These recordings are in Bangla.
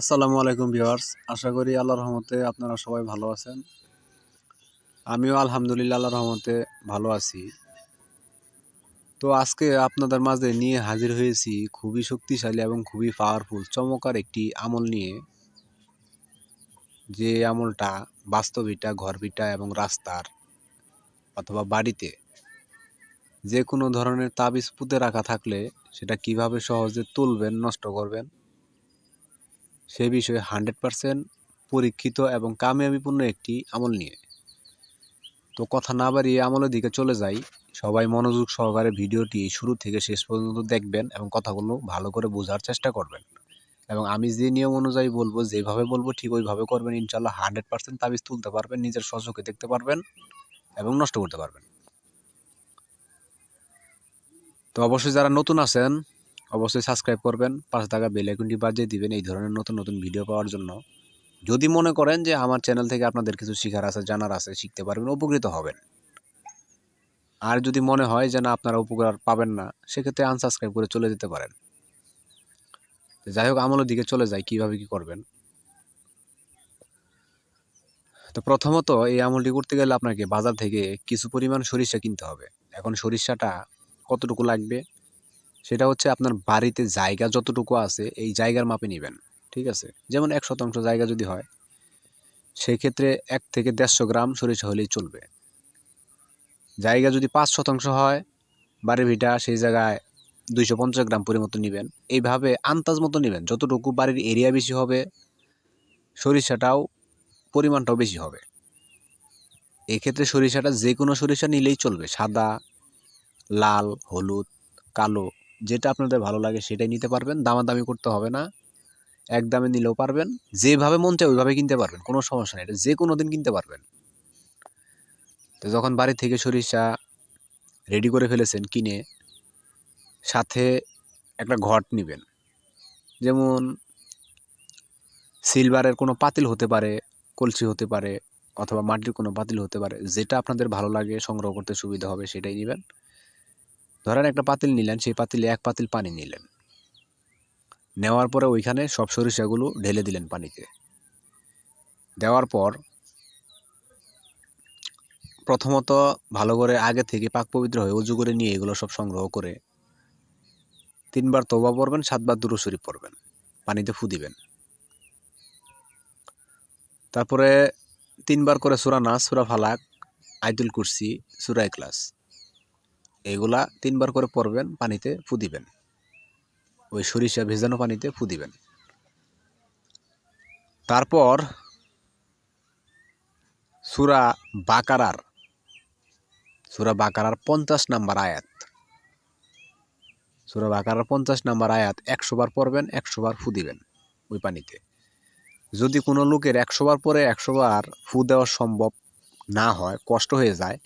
আসসালামু আলাইকুম ভিউয়ার্স। আশা করি আল্লাহর রহমতে আপনারা সবাই ভালো আছেন। আমিও আলহামদুলিল্লাহ আল্লাহর রহমতে ভালো আছি। তো আজকে আপনাদের মাঝে নিয়ে হাজির হয়েছি খুবই শক্তিশালী এবং খুবই পাওয়ারফুল চমকার একটি আমল নিয়ে। যে আমলটা বাস্তব ইটা ঘর ভিটা এবং রাস্তার অথবা বাড়িতে যে কোনো ধরনের তাবিজ পুঁতে রাখা থাকলে সেটা কীভাবে সহজে তুলবেন, নষ্ট করবেন সে বিষয়ে হান্ড্রেড পারসেন্ট পরীক্ষিত এবং কামিয়াবিপূর্ণ একটি আমল নিয়ে। তো কথা না বাড়িয়ে আমলের দিকে চলে যাই। সবাই মনোযোগ সহকারে ভিডিওটি শুরু থেকে শেষ পর্যন্ত দেখবেন এবং কথাগুলো ভালো করে বোঝার চেষ্টা করবেন। এবং আমি যে নিয়ম অনুযায়ী বলব, যেভাবে বলব ঠিক ওইভাবে করবেন। ইনশাল্লাহ হান্ড্রেড পার্সেন্ট তাবিজ তুলতে পারবেন, নিজের সচকে দেখতে পারবেন এবং নষ্ট করতে পারবেন। তো অবশ্যই যারা নতুন আছেন অবশ্যই সাবস্ক্রাইব করবেন পাঁচ টাকা বেল আইকনটি বাজিয়ে দিবেন এই ধরনের নতুন নতুন ভিডিও পাওয়ার জন্য। যদি মনে করেন যে আমার চ্যানেল থেকে আপনাদের কিছু শেখার আছে, জানার আছে, শিখতে পারবেন, উপকৃত হবেন। আর যদি মনে হয় যে না, আপনারা উপকার পাবেন না, সেক্ষেত্রে আনসাবস্ক্রাইব করে চলে যেতে পারেন। যাই হোক, আমলের দিকে চলে যায় কীভাবে কি করবেন। তো প্রথমত এই আমলটি করতে গেলে আপনাকে বাজার থেকে কিছু পরিমাণ সরিষা কিনতে হবে। এখন সরিষাটা কতটুকু লাগবে? সেটা হচ্ছে আপনার বাড়িতে জায়গা যতটুকু আছে, এই জায়গার মাপে নেবেন, ঠিক আছে? যেমন এক শতাংশ জায়গা যদি হয় সেই ক্ষেত্রে এক থেকে দেড়শো গ্রাম সরিষা হলেই চলবে। জায়গা যদি পাঁচ শতাংশ হয়, বাড়ির ভিটা সেই জায়গায় দুইশো পঞ্চাশ গ্রাম পরিমতো নেবেন। এইভাবে আন্দাজ মতো নেবেন, যতটুকু বাড়ির এরিয়া বেশি হবে, সরিষাটাও পরিমাণটাও বেশি হবে। এই ক্ষেত্রে সরিষাটা যে কোনো সরিষা নিলেই চলবে, সাদা, লাল, হলুদ, কালো যেটা আপনাদের ভালো লাগে সেটাই নিতে পারবেন, দামাদামি করতে হবে না। এক দামে নিলেও পারবেন, যেভাবে মন চায় ওইভাবে কিনতে পারবেন, কোনো সমস্যা নেই, এটা যে কোনো দিন কিনতে পারবেন। তো যখন বাড়ি থেকে সরিষা রেডি করে ফেলেছেন কিনে, সাথে একটা ঘট নেবেন। যেমন সিলভারের কোনো পাতিল হতে পারে, কলসি হতে পারে, অথবা মাটির কোনো পাতিল হতে পারে, যেটা আপনাদের ভালো লাগে, সংগ্রহ করতে সুবিধা হবে, সেটাই নেবেন। ধরেন একটা পাতিল নিলেন, সেই পাতিলে এক পাতিল পানি নিলেন। নেওয়ার পরে ওইখানে সব সরিষাগুলো ঢেলে দিলেন পানিতে। দেওয়ার পর প্রথমত ভালো করে আগে থেকে পাক পবিত্র হয়ে উজু করে নিয়ে এগুলো সব সংগ্রহ করে তিনবার তোবা পড়বেন, সাতবার দুরু শরীফ পড়বেন, পানিতে ফু দিবেন। তারপরে তিনবার করে সুরা নাচ সুরা ফালাক আইতুল কুরসি, সুরা ক্লাস এগুলা তিনবার করে পরবেন, পানিতে ফু দিবেন। ওই সরিষা ভেজানো পানিতে ফু দিবেন। তারপর সুরা বাকারার সুরা বাকারার পঞ্চাশ নাম্বার আয়াত। সুরা বাকারার পঞ্চাশ নাম্বার আয়াত একশো বার পড়বেন একশো বার ফু দিবেন ওই পানিতে। যদি কোনো লোকের একশো বার পরে একশো বার ফু দেওয়া সম্ভব না হয়, কষ্ট হয়ে যায়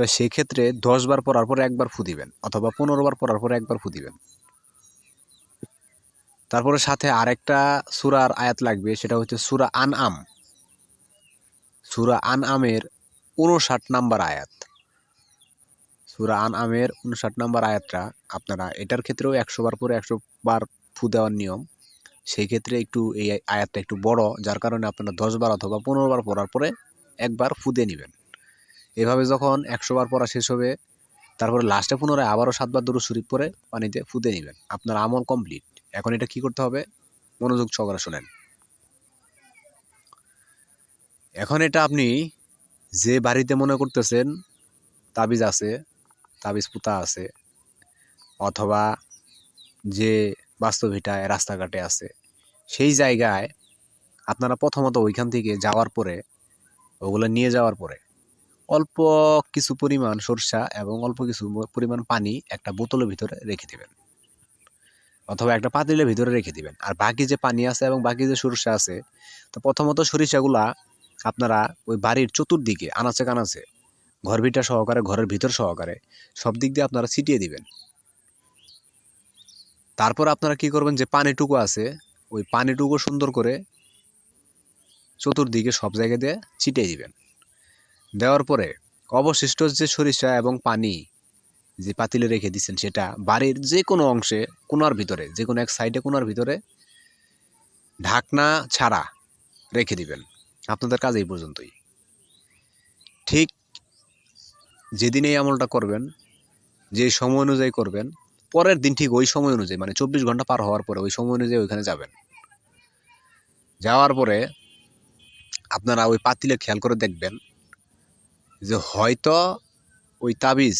তো সেই ক্ষেত্রে দশ বার পড়ার পরে একবার ফু দিবেন অথবা পনেরো বার পড়ার পরে একবার ফু দিবেন। তারপরে সাথে আরেকটা সুরার আয়াত লাগবে, সেটা হচ্ছে সুরা আন আম সুরা আন আমের উনষাট নাম্বার আয়াত। সুরা আন আমের উনষাট নাম্বার আয়াতটা আপনারা এটার ক্ষেত্রেও একশো বার পরে একশো বার ফু দেওয়ার নিয়ম। সেই ক্ষেত্রে একটু এই আয়াতটা একটু বড়, যার কারণে আপনারা দশ বার অথবা পনেরো বার পড়ার পরে একবার ফু দিয়ে নেবেন। এভাবে যখন একশো বার পড়া শেষ হবে, তারপরে লাস্টে পুনরায় আবারও সাতবার দূর শরীফ পরে পানিতে ফুতে নেবেন। আপনার আমল কমপ্লিট এখন এটা কি করতে হবে? মনোযোগ সহকারে শোনেন। এখন এটা আপনি যে বাড়িতে মনে করতেছেন, তাবিজ আছে, তাবিজ পুতা আছে, অথবা যে বাস্তবিটায় রাস্তাঘাটে আছে, সেই জায়গায় আপনারা প্রথমত ওইখান থেকে যাওয়ার পরে, ওগুলো নিয়ে যাওয়ার পরে অল্প কিছু পরিমাণ সরষা এবং অল্প কিছু পরিমাণ পানি একটা বোতলের ভিতরে রেখে দেবেন। অথবা একটা পাতিলের ভিতরে রেখে দিবেন। আর বাকি যে পানি আছে এবং বাকি যে সরিষা আছে, তো প্রথমত সরিষাগুলা আপনারা ওই বাড়ির চতুর্দিকে আনাচে কানাচে, ঘর ভিটা সহকারে, ঘরের ভিতর সহকারে সব দিক দিয়ে আপনারা ছিটিয়ে দিবেন। তারপর আপনারা কি করবেন যে পানিটুকু আছে, ওই পানিটুকু সুন্দর করে চতুর্দিকে সব জায়গায় দিয়ে ছিটিয়ে দিবেন। দেওয়ার পরে অবশিষ্ট যে সরিষা এবং পানি যে পাতিলে রেখে দিচ্ছেন সেটা বাড়ির যে কোনো অংশে কোনার ভিতরে, যে কোনো এক সাইডে কোনার ভিতরে ঢাকনা ছাড়া রেখে দিবেন। আপনাদের কাজ এই পর্যন্তই। ঠিক যেদিন এই আমলটা করবেন, যে সময় অনুযায়ী করবেন, পরের দিন ঠিক ওই সময় অনুযায়ী মানে চব্বিশ ঘণ্টা পার হওয়ার পরে ওই সময় অনুযায়ী ওইখানে যাবেন। যাওয়ার পরে আপনারা ওই পাতিলে খেয়াল করে দেখবেন যে হয়তো ওই তাবিজ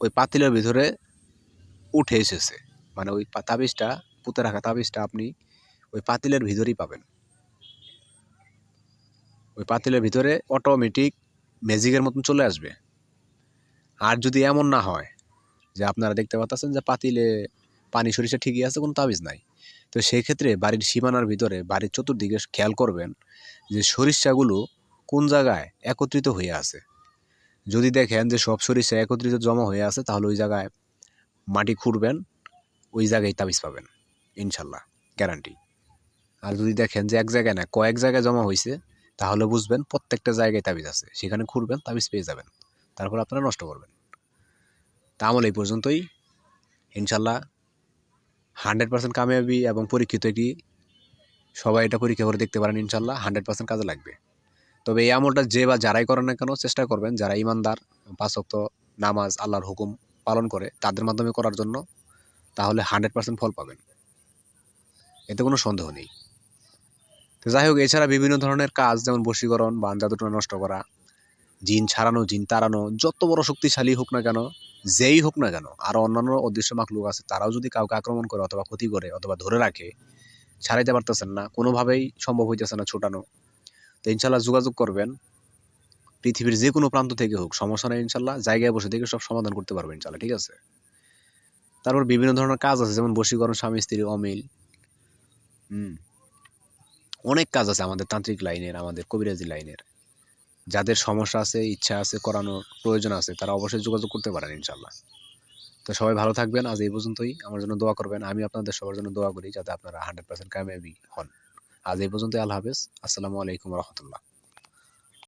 ওই পাতিলের ভিতরে উঠে এসেছে। মানে ওই তাবিজটা, পুঁতে রাখা তাবিজটা আপনি ওই পাতিলের ভিতরেই পাবেন। ওই পাতিলের ভিতরে অটোমেটিক ম্যাজিকের মতন চলে আসবে। আর যদি এমন না হয় যে আপনারা দেখতে পাচ্ছেন যে পাতিলে পানি সরিষা ঠিকই আছে, কোনো তাবিজ নাই। তো সেই ক্ষেত্রে বাড়ির সীমানার ভিতরে, বাড়ির চতুর্দিকে খেয়াল করবেন যে সরিষাগুলো কোন জায়গায় একত্রিত হয়ে আছে। যদি দেখেন যে সব সরিষা একত্রিত জমা হয়ে আছে, তাহলে ওই জায়গায় মাটি খুঁড়বেন, ওই জায়গায় তাবিজ পাবেন, ইনশাল্লাহ গ্যারান্টি আর যদি দেখেন যে এক জায়গায় না, কয়েক জায়গায় জমা হয়েছে, তাহলে বুঝবেন প্রত্যেকটা জায়গায় তাবিজ আছে। সেখানে খুঁড়বেন, তাবিজ পেয়ে যাবেন, তারপর আপনারা নষ্ট করবেন। তা আমল এই পর্যন্তই। ইনশাল্লাহ, হান্ড্রেড পার্সেন্ট কামিয়াবি এবং পরীক্ষিত একটি সবাই এটা পরীক্ষা করে দেখতে পারেন, ইনশাল্লাহ, হান্ড্রেড পার্সেন্ট কাজে লাগবে। তবে এই আমলটা যে বা যারাই করেন না কেন চেষ্টা করবেন, যারা ইমানদার পাঁচক্ত নামাজ আল্লাহর হুকুম পালন করে তাদের মাধ্যমে করার জন্য, তাহলে হান্ড্রেড পার্সেন্ট ফল পাবেন। এতে কোনো সন্দেহ নেই। তো যাই হোক, এছাড়া বিভিন্ন ধরনের কাজ, যেমন বশীকরণ বা জাদুটনা নষ্ট করা, জিন ছাড়ানো, জিন তাড়ানো, যত বড় শক্তিশালী হোক না কেন, যেই হোক না কেন আরও অন্যান্য অদৃশ্য মাকলুক আছে, তারাও যদি কাউকে আক্রমণ করে অথবা ক্ষতি করে অথবা ধরে রাখে, ছাড়াইতে পারতেছেন না, কোনোভাবেই সম্ভব হইতেছে না ছোটানো। তো ইনশাল্লাহ যোগাযোগ করবেন। পৃথিবীর যে কোনো প্রান্ত থেকে হোক, সমস্যা নেই ইনশাল্লাহ। জায়গায় বসে থেকে সব সমাধান করতে পারবেন ইনশাল্লাহ, ঠিক আছে? তারপর বিভিন্ন ধরনের কাজ আছে, যেমন বশীকরণ, স্বামী, স্ত্রী, অমিল। হুম। অনেক কাজ আছে আমাদের তান্ত্রিক লাইনের, আমাদের কবিরাজি লাইনের। যাদের সমস্যা আছে, ইচ্ছা আছে, করানোর প্রয়োজন আছে, তারা অবশ্যই যোগাযোগ করতে পারেন ইনশাল্লাহ। তো সবাই ভালো থাকবেন, আজ এই পর্যন্তই। আমার জন্য দোয়া করবেন। আমি আপনাদের সবার জন্য দোয়া করি, যাতে আপনারা হান্ড্রেড পার্সেন্ট কামিয়াবি হন। আজ এই পর্যন্ত আল্লাহ হাফেজ। আসসালামু আলাইকুম রহমতুল্লাহ।